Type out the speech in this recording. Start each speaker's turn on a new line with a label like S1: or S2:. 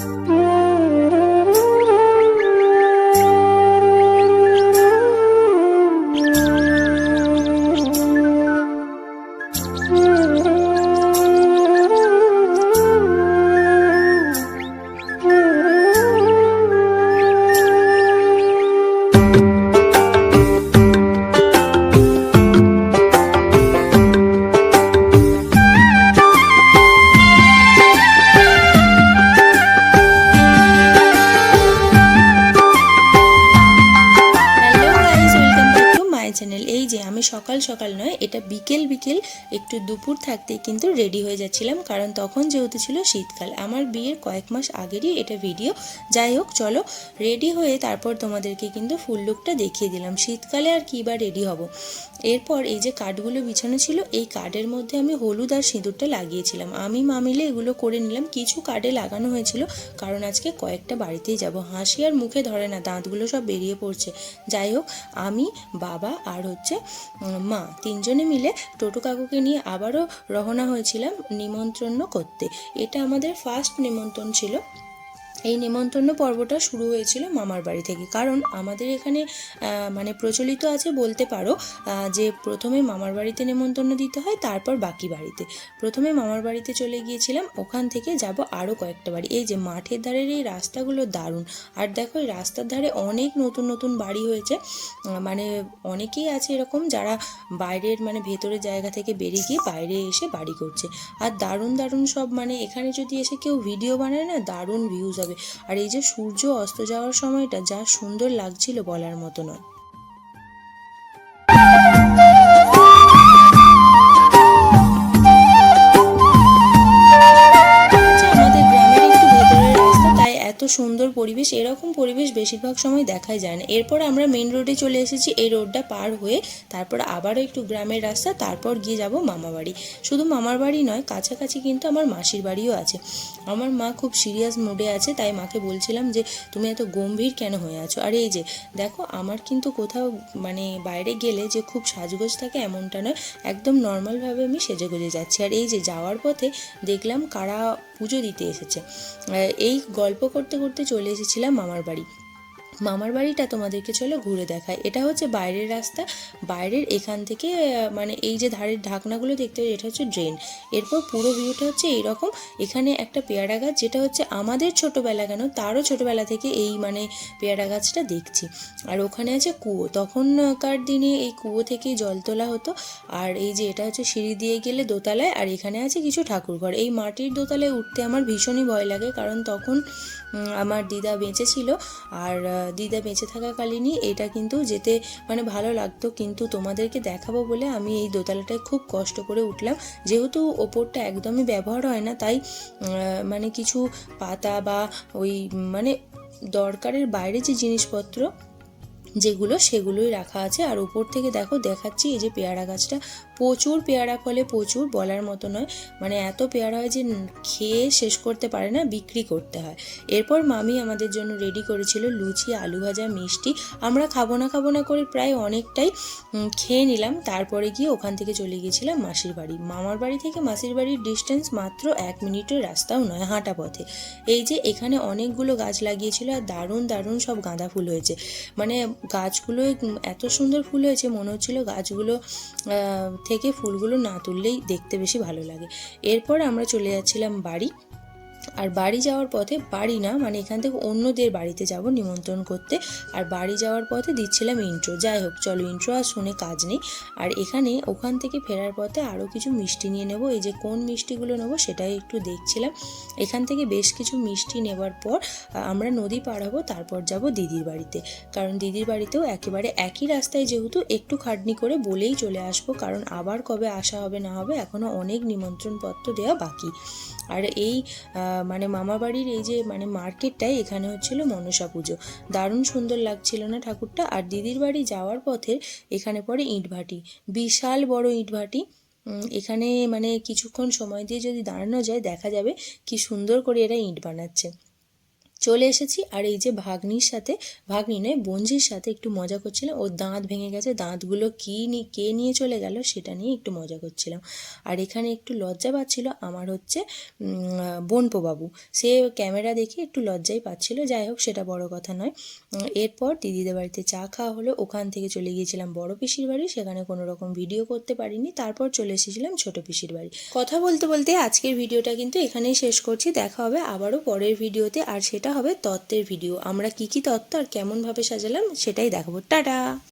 S1: Música সকাল সকাল নয়, এটা বিকেল বিকেল, একটু দুপুর থাকতেই কিন্তু রেডি হয়ে যাচ্ছিলাম, কারণ তখন যেহেতু ছিল শীতকাল। আমার বিয়ের কয়েক মাস আগেরই এটা ভিডিও যাই হোক, চলো রেডি হয়ে তারপর তোমাদেরকে কিন্তু ফুল লুকটা দেখিয়ে দিলাম। শীতকালে আর কী বা রেডি হব? এরপর এই যে কার্ডগুলো বিছানো ছিল, এই কার্ডের মধ্যে আমি হলুদ আর সিঁদুরটা লাগিয়েছিলাম। আমি মা মিলে এগুলো করে নিলাম। কিছু কার্ডে লাগানো হয়েছিল, কারণ আজকে কয়েকটা বাড়িতেই যাব। হাসি আর মুখে ধরে না, দাঁতগুলো সব বেরিয়ে পড়ছে। যাই হোক, আমি, বাবা আর হচ্ছে মা, তিনজনে মিলে টোটো কাকুকে নিয়ে আবারও রওনা হয়েছিলাম নিমন্ত্রণ করতে। এটা আমাদের ফার্স্ট নিমন্ত্রণ ছিল। এই নেমন্তন্ন পর্বটা শুরু হয়েছিল মামার বাড়ি থেকে। কারণ আমাদের এখানে মানে প্রচলিত আছে বলতে পারো যে প্রথমে মামার বাড়িতে নেমন্তন্ন দিতে হয়, তারপর বাকি বাড়িতে। প্রথমে মামার বাড়িতে চলে গিয়েছিলাম, ওখান থেকে যাব আরও কয়েকটা বাড়ি। এই যে মাঠের ধারের এই রাস্তাগুলো দারুণ। আর দেখো, এই রাস্তার ধারে অনেক নতুন নতুন বাড়ি হয়েছে মানে অনেকেই আছে এরকম যারা বাইরের মানে ভেতরের জায়গা থেকে বেরিয়ে গিয়ে বাইরে এসে বাড়ি করছে। আর দারুণ দারুণ সব মানে এখানে যদি এসে কেউ ভিডিও বানায় না, দারুণ ভিউজ হবে আর এই যে সূর্য অস্ত যাওয়ার সময়টা যা সুন্দর লাগছিল বলার মতো নয়। এত সুন্দর পরিবেশ, এরকম পরিবেশ বেশিরভাগ সময় দেখাই যায় না। এরপর আমরা মেন রোডে চলে এসেছি, এই রোডটা পার হয়ে তারপর আবারও একটু গ্রামের রাস্তা, তারপর গিয়ে যাব মামা বাড়ি। শুধু মামার বাড়ি নয়, কাছাকাছি কিন্তু আমার মাসির বাড়িও আছে। আমার মা খুব সিরিয়াস মুডে আছে, তাই মাকে বলছিলাম যে, তুমি এত গম্ভীর কেন হয়ে আছো? আর এই যে, দেখো, আমার কিন্তু কোথাও মানে বাইরে গেলে যে খুব সাজগোজ থাকে এমনটা নয়, একদম নর্মালভাবে আমি সেজে গুজে যাচ্ছি। আর এই যে, যাওয়ার পথে দেখলাম কারা পুজো দিতে এসেছে। এই গল্প করতে করতে চলে এসেছিলাম মামার বাড়ি। মামার বাড়িটা তোমাদেরকে চলো ঘুরে দেখায় এটা হচ্ছে বাইরের রাস্তা, বাইরের এখান থেকে মানে এই যে ধারের ঢাকনাগুলো দেখতে পাচ্ছি, এটা হচ্ছে ড্রেন। এরপর পুরো ভিউটা হচ্ছে এইরকম। এখানে একটা পেয়ারা গাছ, যেটা হচ্ছে আমাদের ছোটোবেলা কেন, তারও ছোটোবেলা থেকে এই মানে পেয়ারা গাছটা দেখছি। আর ওখানে আছে কুয়ো। তখনকার দিনে এই কুয়ো থেকেই জল তোলা হতো। আর এই যে এটা হচ্ছে সিঁড়ি দিয়ে গেলে দোতলায়, আর এখানে আছে কিছু ঠাকুরঘর এই মাটির দোতলায় উঠতে আমার ভীষণই ভয় লাগে, কারণ তখন আমার দিদা বেঁচে ছিল। আর দিদা বেঁচে থাকাকালীনই এটা কিন্তু যেতে মানে ভালো লাগতো। কিন্তু তোমাদেরকে দেখাবো বলে আমি এই দোতলাটায় খুব কষ্ট করে উঠলাম। যেহেতু ওপরটা একদমই ব্যবহার হয় না, তাই মানে কিছু পাতা বা ওই মানে দরকারের বাইরে যে জিনিসপত্র যেগুলো সেগুলোই রাখা আছে। আর উপর থেকে দেখো, দেখাচ্ছি এই যে পেয়ারা গাছটা। প্রচুর পেয়ারা ফলে প্রচুর বলার মতো নয়। মানে এত পেয়ারা হয় যে খেয়ে শেষ করতে পারে না, বিক্রি করতে হয়। এরপর মামি আমাদের জন্য রেডি করেছিল লুচি, আলু ভাজা, মিষ্টি। আমরা খাব না খাব না করে প্রায় অনেকটাই খেয়ে নিলাম। তারপরে গিয়ে ওখান থেকে চলে গিয়েছিলাম মাসির বাড়ি। মামার বাড়ি থেকে মাসির বাড়ির ডিস্টেন্স মাত্র এক মিনিটের রাস্তাও নয়, হাঁটা পথে। এই যে এখানে অনেকগুলো গাছ লাগিয়েছিল আর দারুণ দারুণ সব গাঁদা ফুল হয়েছে। মানে গাছগুলো এত সুন্দর ফুল হয়েছে, মনে হচ্ছিল গাছগুলো থেকে ফুলগুলো না তুললেই দেখতে বেশি ভালো লাগে। এরপর আমরা চলে যাচ্ছিলাম বাড়ি। আর বাড়ি যাওয়ার পথে বাড়ি না মানে এখান থেকে অন্যদের বাড়িতে যাব নিমন্ত্রণ করতে। আর বাড়ি যাওয়ার পথে দিচ্ছিলাম ইন্ট্রো যাই হোক, চলো ইন্ট্রো আর শুনে কাজ নেই। আর এখানে ওখান থেকে ফেরার পথে আরও কিছু মিষ্টি নিয়ে নেব, এই যে কোন মিষ্টিগুলো নেব সেটাই একটু দেখছিলাম। এখান থেকে বেশ কিছু মিষ্টি নেবার পর আমরা নদী পার হব, তারপর যাব দিদির বাড়িতে। কারণ দিদির বাড়িতেও একেবারে একই রাস্তায় যেহেতু একটু খাটনি করে বলেই চলে আসব, কারণ আবার কবে আসা হবে না হবে এখনও অনেক নিমন্ত্রণপত্র দেওয়া বাকি। আর এই মানে মামাবাড়ির এই যে মানে মার্কেটটাই এখানে হচ্ছিল মনসা পুজো। দারুণ সুন্দর লাগছিল না ঠাকুরটা? আর দিদির বাড়ি যাওয়ার পথে এখানে পড়ে ইটভাটি। বিশাল বড় ইটভাটি। এখানে মানে কিছুক্ষণ সময় দিয়ে যদি দাঁড়ানো যায়, দেখা যাবে কি সুন্দর করে এরা ইট বানাচ্ছে। চলে এসেছি আর এই যে ভাগ্নির সাথে, ভাগ্নি নয়, বঞ্জির সাথে একটু মজা করছিলাম। ওর দাঁত ভেঙে গেছে, দাঁতগুলো কী নি, কে নিয়ে চলে গেল সেটা নিয়ে একটু মজা করছিলাম। আর এখানে একটু লজ্জা পাচ্ছিল আমার হচ্ছে বোনপো বাবু। সে ক্যামেরা দেখে একটু লজ্জাই পাচ্ছিল, যাই হোক সেটা বড় কথা নয়। এরপর দিদিদের বাড়িতে চা খাওয়া হলো, ওখান থেকে চলে গিয়েছিলাম বড় পিসির বাড়ি, সেখানে কোনো রকম ভিডিও করতে পারিনি, তারপর চলে এসেছিলাম ছোট পিসির বাড়ি। কথা বলতে বলতে আজকের ভিডিওটা কিন্তু এখানেই শেষ করছি, দেখা হবে আবারও পরের ভিডিওতে, আর সেটা হবে তত্ত্বের ভিডিও আমরা কি কি তত্ত্ব আর কেমনভাবে সাজালাম সেটাই দেখাবো। টাটা!